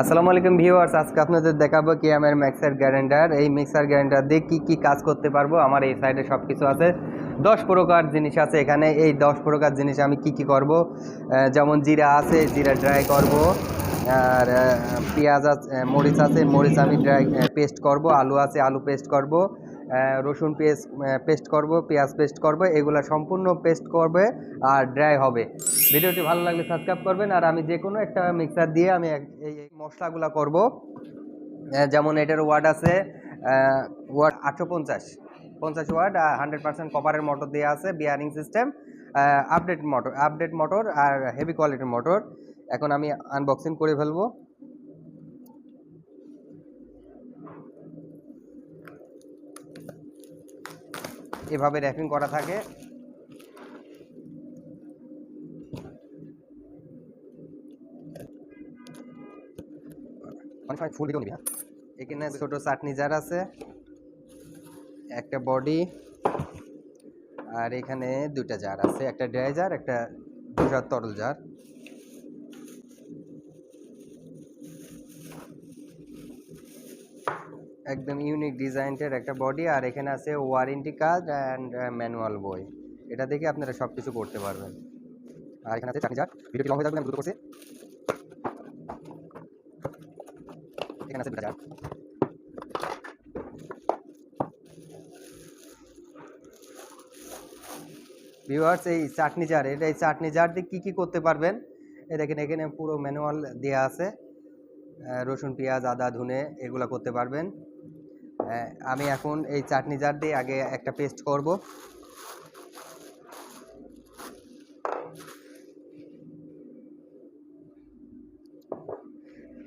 আসসালামু আলাইকুম ভিউয়ার্স, আজকে আপনাদের দেখাবো কি আমার মিক্সার গ্রাইন্ডার এই মিক্সার গ্রাইন্ডার দিয়ে কী কী কাজ করতে পারব? আমার এই সাইডে সব কিছু আছে। দশ প্রকার জিনিস আছে এখানে। এই দশ প্রকার জিনিস আমি কি কি করব? যেমন জিরা আছে, জিরা ড্রাই করব। আর পেঁয়াজ আছে, মরিচ আছে, মরিচ আমি ড্রাই পেস্ট করব। আলু আছে, আলু পেস্ট করব। রসুন পেস্ট পেস্ট করব, পেঁয়াজ পেস্ট করব, এগুলা সম্পূর্ণ পেস্ট করবে আর ড্রাই হবে। ভিডিওটি ভালো লাগলে সাবস্ক্রাইব করবেন আর আমি যে কোনো একটা মিক্সার দিয়ে আমি এই মশলাগুলো করব। যেমন এটার ওয়ার্ড আছে ওয়ার্ড আটশো পঞ্চাশ। পঞ্চাশ ওয়ার্ড হান্ড্রেড পার্সেন্ট কপারের মোটর দেওয়া আছে bearing system update motor update motor আর হেভি কোয়ালিটির মোটর এখন আমি আনবক্সিং করে ফেলব। এভাবে র্যাপিং করা থাকে। হ্যাঁ। এখানে ছোট চাটনি জার আছে, একটা বডি আর এখানে দুটা জার আছে, একটা ড্রাই জার একটা ধোসার তরল জার একদম ইউনিক ডিজাইনের একটা বডি আর এখানে আছে ওয়ারেন্টি কার্ড অ্যান্ড ম্যানুয়াল বই। এটা দেখে আপনারা সব কিছু করতে পারবেন। আর এখানে আছে চাটনি ভিডিওটি লং হয়ে যাবে দ্রুত করছি। এখানে আছে ভিউয়ার্স এই চাটনি জার এটা এই চাটনি জার দিয়ে কী কী করতে পারবেন? এই দেখেন, এখানে পুরো ম্যানুয়াল দেওয়া আছে। রসুন, পেঁয়াজ, আদা, ধুনে, এগুলো করতে পারবেন। আমি এখন এই চাটনি জার দিয়ে আগে একটা পেস্ট করব।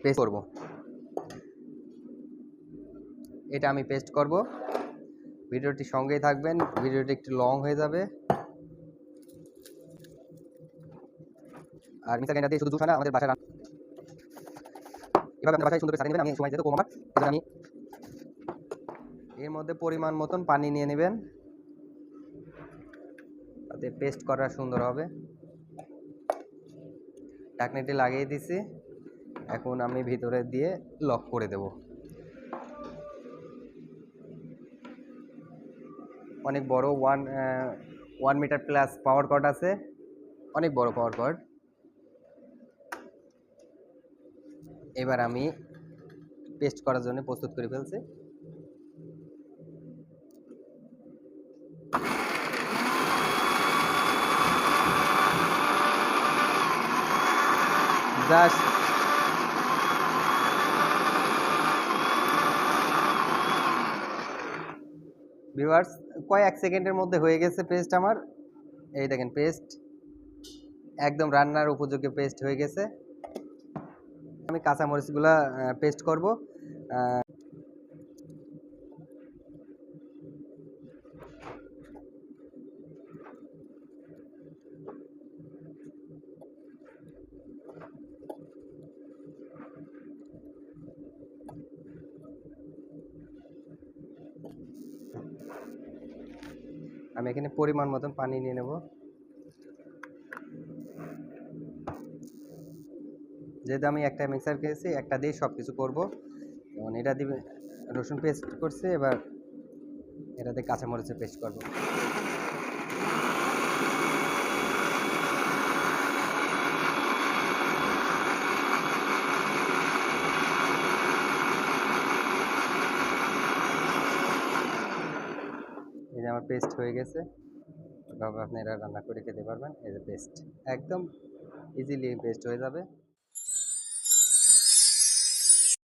পেস্ট করব। এটা আমি পেস্ট করব। ভিডিওটি সঙ্গেই থাকবেন, ভিডিওটি একটু লং হয়ে যাবে। আর মিক্সার গ্রাইন্ডার দিয়ে শুধু জুস আমাদের বাসায় এভাবে আপনার বাসায় সুন্দর করে সাজিয়ে আমি সময় যেতে আমার আমি এর মধ্যে পরিমাণ মতন পানি নিয়ে নেবেন। তাতে পেস্ট করা সুন্দর হবে। ঢাকনিটি লাগিয়ে দিছি। এখন আমি ভিতরে দিয়ে লক করে দেব। অনেক বড় one one metre plus power cord আছে। অনেক বড় পাওয়ার কট এবার আমি পেস্ট করার জন্য প্রস্তুত করে ফেলছি। জাস্ট ভিউয়ার্স, কয়েক সেকেন্ডের মধ্যে হয়ে গেছে পেস্ট আমার। এই দেখেন পেস্ট একদম রান্নার উপযোগী পেস্ট হয়ে গেছে। আমি কাঁচামরিচগুলা পেস্ট করব। আমি এখানে পরিমাণ মতন পানি নিয়ে নেব। যেহেতু আমি একটা মিক্সার খেয়েছি, একটা দিয়ে সব কিছু করব। যেমন এটা দিয়ে রসুন পেস্ট করছে, এবার এটাতে কাঁচামরিচের পেস্ট করব। পেস্ট হয়ে গেছে। এভাবে এটা রান্না করে খেতে পারবেন, এই যে পেস্ট একদম ইজিলি পেস্ট হয়ে যাবে।